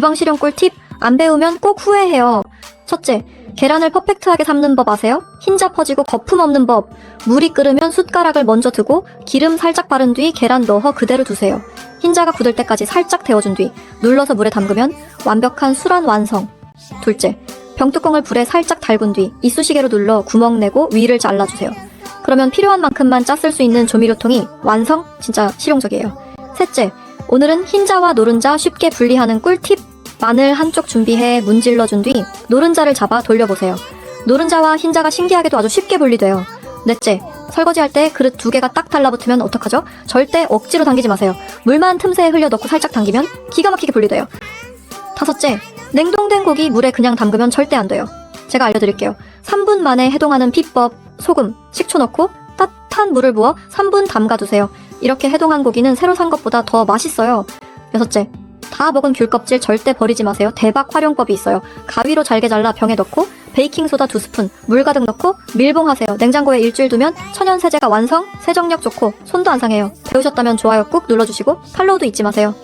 주방 실용 꿀팁 안 배우면 꼭 후회해요. 첫째, 계란을 퍼펙트하게 삶는 법 아세요? 흰자 퍼지고 거품 없는 법. 물이 끓으면 숟가락을 먼저 두고 기름 살짝 바른 뒤 계란 넣어 그대로 두세요. 흰자가 굳을 때까지 살짝 데워준 뒤 눌러서 물에 담그면 완벽한 수란 완성. 둘째, 병뚜껑을 불에 살짝 달군 뒤 이쑤시개로 눌러 구멍 내고 위를 잘라주세요. 그러면 필요한 만큼만 짜쓸수 있는 조미료통이 완성? 진짜 실용적이에요. 셋째, 오늘은 흰자와 노른자 쉽게 분리하는 꿀팁. 마늘 한쪽 준비해 문질러 준 뒤 노른자를 잡아 돌려보세요. 노른자와 흰자가 신기하게도 아주 쉽게 분리돼요. 넷째, 설거지할 때 그릇 두 개가 딱 달라붙으면 어떡하죠? 절대 억지로 당기지 마세요. 물만 틈새에 흘려 넣고 살짝 당기면 기가 막히게 분리돼요. 다섯째, 냉동된 고기 물에 그냥 담그면 절대 안 돼요. 제가 알려드릴게요. 3분 만에 해동하는 비법, 소금, 식초 넣고 따뜻한 물을 부어 3분 담가두세요. 이렇게 해동한 고기는 새로 산 것보다 더 맛있어요. 여섯째, 다 먹은 귤 껍질 절대 버리지 마세요. 대박 활용법이 있어요. 가위로 잘게 잘라 병에 넣고 베이킹소다 두 스푼, 물 가득 넣고 밀봉하세요. 냉장고에 일주일 두면 천연 세제가 완성, 세정력 좋고 손도 안 상해요. 배우셨다면 좋아요 꾹 눌러주시고 팔로우도 잊지 마세요.